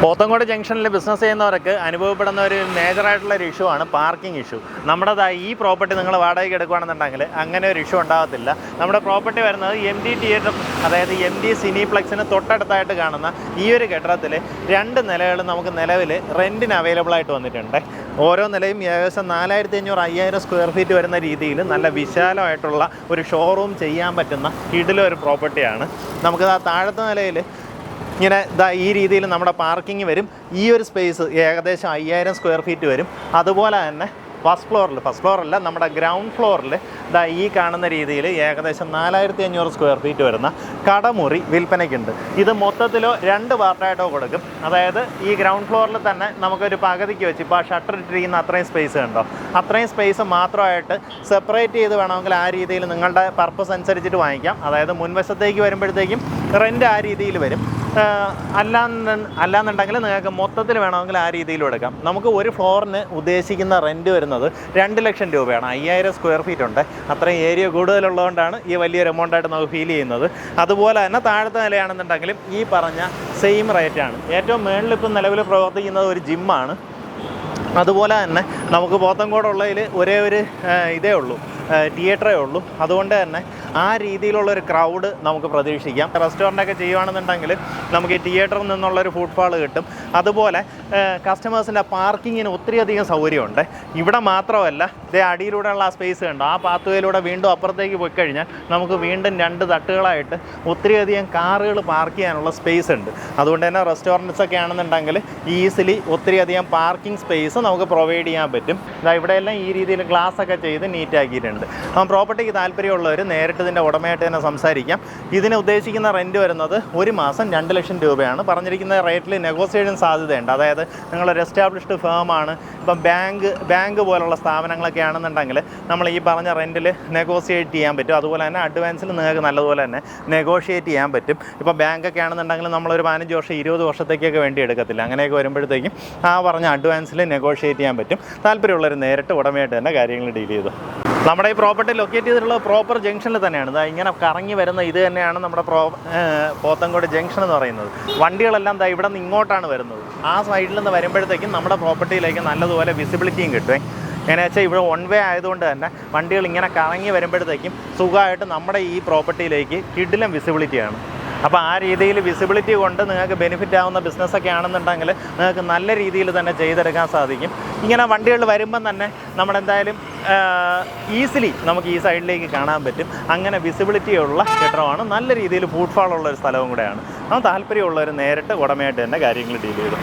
പോത്തങ്കോട് ജംഗ്ഷനിൽ ബിസിനസ് ചെയ്യുന്നവർക്ക് അനുഭവപ്പെടുന്ന ഒരു മേജറായിട്ടുള്ള ഒരു ഇഷ്യൂ ആണ് പാർക്കിംഗ് ഇഷ്യൂ നമ്മുടെ ഈ പ്രോപ്പർട്ടി നിങ്ങൾ വാടകയ്ക്ക് എടുക്കുകയാണെന്നുണ്ടെങ്കിൽ അങ്ങനെ ഒരു ഇഷ്യൂ ഉണ്ടാകത്തില്ല. നമ്മുടെ പ്രോപ്പർട്ടി വരുന്നത് എം ഡി തിയേറ്റർ അതായത് എം ഡി സിനിപ്ലക്സിന് തൊട്ടടുത്തായിട്ട് കാണുന്ന ഈ ഒരു കെട്ടിടത്തിൽ രണ്ട് നിലകൾ നമുക്ക് നിലവിൽ റെന്റിന് അവൈലബിൾ ആയിട്ട് വന്നിട്ടുണ്ട്. ഓരോ നിലയും ഏകദേശം നാലായിരത്തി അഞ്ഞൂറ് അയ്യായിരം സ്ക്വയർ ഫീറ്റ് വരുന്ന രീതിയിൽ നല്ല വിശാലമായിട്ടുള്ള ഒരു ഷോറൂം ചെയ്യാൻ പറ്റുന്ന ഇതിലൊരു പ്രോപ്പർട്ടിയാണ് നമുക്ക് ആ താഴത്തെ നിലയിൽ ഇങ്ങനെ ഇതാ ഈ രീതിയിൽ നമ്മുടെ പാർക്കിംഗ് വരും. ഈ ഒരു സ്പേസ് ഏകദേശം അയ്യായിരം സ്ക്വയർ ഫീറ്റ് വരും. അതുപോലെ തന്നെ ഫസ്റ്റ് ഫ്ലോറിൽ ഫസ്റ്റ് ഫ്ലോറല്ല നമ്മുടെ ഗ്രൗണ്ട് ഫ്ലോറിൽ ഇതാ ഈ കാണുന്ന രീതിയിൽ ഏകദേശം നാലായിരത്തി അഞ്ഞൂറ് സ്ക്വയർ ഫീറ്റ് വരുന്ന കടമുറി വിൽപ്പനയ്ക്കുണ്ട്. ഇത് മൊത്തത്തിലോ രണ്ട് പാർട്ടായിട്ടോ കൊടുക്കും. അതായത് ഈ ഗ്രൗണ്ട് ഫ്ലോറിൽ തന്നെ നമുക്കൊരു പകുതിക്ക് വെച്ച് ഇപ്പോൾ ഷട്ടർ ഇട്ടിരിക്കുന്ന അത്രയും സ്പേസ് ഉണ്ടോ അത്രയും സ്പേസ് മാത്രമായിട്ട് സെപ്പറേറ്റ് ചെയ്ത് വേണമെങ്കിൽ ആ രീതിയിൽ നിങ്ങളുടെ പർപ്പസ് അനുസരിച്ചിട്ട് വാങ്ങിക്കാം. അതായത് മുൻവശത്തേക്ക് വരുമ്പോഴത്തേക്കും റെന്റ് ആ രീതിയിൽ വരും. അല്ലാന്ന് അല്ലാന്നുണ്ടെങ്കിൽ നിങ്ങൾക്ക് മൊത്തത്തിൽ വേണമെങ്കിൽ ആ രീതിയിൽ എടുക്കാം. നമുക്ക് ഒരു ഫ്ലോറിന് ഉദ്ദേശിക്കുന്ന റെന്റ് വരുന്നത് രണ്ട് ലക്ഷം രൂപയാണ്. അയ്യായിരം സ്ക്വയർ ഫീറ്റ് ഉണ്ട്. അത്രയും ഏരിയ കൂടുതലുള്ളതുകൊണ്ടാണ് ഈ വലിയൊരു എമൗണ്ടായിട്ട് നമുക്ക് ഫീൽ ചെയ്യുന്നത്. അതുപോലെ തന്നെ താഴത്തെ നിലയാണെന്നുണ്ടെങ്കിലും ഈ പറഞ്ഞ സെയിം റേറ്റാണ് ഏറ്റവും മേളിലിപ്പം നിലവിൽ പ്രവർത്തിക്കുന്നത് ഒരു ജിമ്മാണ് അതുപോലെ തന്നെ നമുക്ക് പോത്തങ്കോടുള്ളതിൽ ഒരേ ഒരു ഇതേ ഉള്ളൂ. തിയേറ്ററേ ഉള്ളൂ. അതുകൊണ്ട് തന്നെ ആ രീതിയിലുള്ളൊരു ക്രൗഡ് നമുക്ക് പ്രതീക്ഷിക്കാം. റെസ്റ്റോറന്റൊക്കെ ചെയ്യുകയാണെന്നുണ്ടെങ്കിൽ നമുക്ക് ഈ തിയേറ്ററിൽ നിന്നുള്ളൊരു ഫുട്ഫാൾ കിട്ടും. അതുപോലെ കസ്റ്റമേഴ്സിന്റെ പാർക്കിങ്ങിന് ഒത്തിരിയധികം സൗകര്യമുണ്ട്. ഇവിടെ മാത്രമല്ല ഇതേ അടിയിലൂടെയുള്ള ആ സ്പേസ് കണ്ടോ? ആ പാത്തുവയിലൂടെ വീണ്ടും അപ്പുറത്തേക്ക് പോയി കഴിഞ്ഞാൽ നമുക്ക് വീണ്ടും രണ്ട് തട്ടുകളായിട്ട് ഒത്തിരിയധികം കാറുകൾ പാർക്ക് ചെയ്യാനുള്ള സ്പേസ് ഉണ്ട്. അതുകൊണ്ട് തന്നെ റെസ്റ്റോറന്റ്സ് ഒക്കെ ആണെന്നുണ്ടെങ്കിൽ ഈസിലി ഒത്തിരിയധികം പാർക്കിംഗ് സ്പേസ് നമുക്ക് പ്രൊവൈഡ് ചെയ്യാൻ പറ്റും. ഇതാ ഇവിടെയെല്ലാം ഈ രീതിയിൽ ഗ്ലാസ് ഒക്കെ ചെയ്ത് നീറ്റ് ആക്കിയിട്ടുണ്ട് അപ്പം പ്രോപ്പർട്ടിക്ക് താല്പര്യമുള്ളവർ നേരിട്ട് ഇതിന്റെ ഉടമയായിട്ട് തന്നെ സംസാരിക്കാം. ഇതിന് ഉദ്ദേശിക്കുന്ന റെന്റ് വരുന്നത് ഒരു മാസം രണ്ട് ലക്ഷം രൂപയാണ്. പറഞ്ഞിരിക്കുന്ന റേറ്റിൽ നെഗോസിയേഷൻ സാധ്യതയുണ്ട്. അതായത് നിങ്ങളൊരു എസ്റ്റാബ്ലിഷ്ഡ് ഫേമാണ് ഇപ്പം ബാങ്ക് ബാങ്ക് പോലുള്ള സ്ഥാപനങ്ങളൊക്കെ ആണെന്നുണ്ടെങ്കിൽ നമ്മൾ ഈ പറഞ്ഞ റെന്റിൽ നെഗോസിയേറ്റ് ചെയ്യാൻ പറ്റും. അതുപോലെ തന്നെ അഡ്വാൻസിൽ നിങ്ങൾക്ക് നല്ലതുപോലെ തന്നെ നെഗോഷിയേറ്റ് ചെയ്യാൻ പറ്റും. ഇപ്പോൾ ബാങ്കൊക്കെ ആണെന്നുണ്ടെങ്കിൽ നമ്മളൊരു പതിനഞ്ച് വർഷം ഇരുപത് വർഷത്തേക്കൊക്കെ വേണ്ടി എടുക്കത്തില്ല. അങ്ങനെയൊക്കെ വരുമ്പോഴത്തേക്കും ആ പറഞ്ഞ അഡ്വാൻസിൽ നെഗോഷിയേറ്റ് ചെയ്യാൻ പറ്റും. താല്പര്യമുള്ളവർ നേരിട്ട് ഉടമയായിട്ട് തന്നെ കാര്യങ്ങൾ ഡീൽ ചെയ്തു. നമ്മുടെ ഈ പ്രോപ്പർട്ടി ലൊക്കേറ്റ് ചെയ്തിട്ടുള്ള പ്രോപ്പർ ജംഗ്ഷനിൽ തന്നെയാണ്. ഇതാ ഇങ്ങനെ കറങ്ങി വരുന്ന ഇത് തന്നെയാണ് നമ്മുടെ പ്രോ പോത്തങ്കോട് ജംഗ്ഷൻ എന്ന് പറയുന്നത്. വണ്ടികളെല്ലാം ദാ ഇവിടെ നിന്ന് ഇങ്ങോട്ടാണ് വരുന്നത്. ആ സൈഡിൽ നിന്ന് വരുമ്പോഴത്തേക്കും നമ്മുടെ പ്രോപ്പർട്ടിയിലേക്ക് നല്ലതുപോലെ വിസിബിലിറ്റിയും കിട്ടുമേ എങ്ങനെ വെച്ചാൽ ഇവിടെ വൺ വേ ആയതുകൊണ്ട് തന്നെ വണ്ടികൾ ഇങ്ങനെ കറങ്ങി വരുമ്പോഴത്തേക്കും സുഖമായിട്ട് നമ്മുടെ ഈ പ്രോപ്പർട്ടിയിലേക്ക് കിഡിലും വിസിബിലിറ്റിയാണ് അപ്പോൾ ആ രീതിയിൽ വിസിബിലിറ്റി കൊണ്ട് നിങ്ങൾക്ക് ബെനിഫിറ്റ് ആവുന്ന ബിസിനസ്സൊക്കെ ആണെന്നുണ്ടെങ്കിൽ നിങ്ങൾക്ക് നല്ല രീതിയിൽ തന്നെ ചെയ്തെടുക്കാൻ സാധിക്കും. ഇങ്ങനെ വണ്ടികൾ വരുമ്പം തന്നെ നമ്മളെന്തായാലും ഈസിലി നമുക്ക് ഈ സൈഡിലേക്ക് കാണാൻ പറ്റും. അങ്ങനെ വിസിബിലിറ്റി ഉള്ള കെട്ടിടമാണ് നല്ല രീതിയിൽ ഫുട്ഫാൾ ഉള്ള ഒരു സ്ഥലവും കൂടെയാണ്. അപ്പോൾ താല്പര്യമുള്ളവർ നേരിട്ട് ഉടമയായിട്ട് തന്നെ കാര്യങ്ങൾ ഡീൽ ചെയ്തു.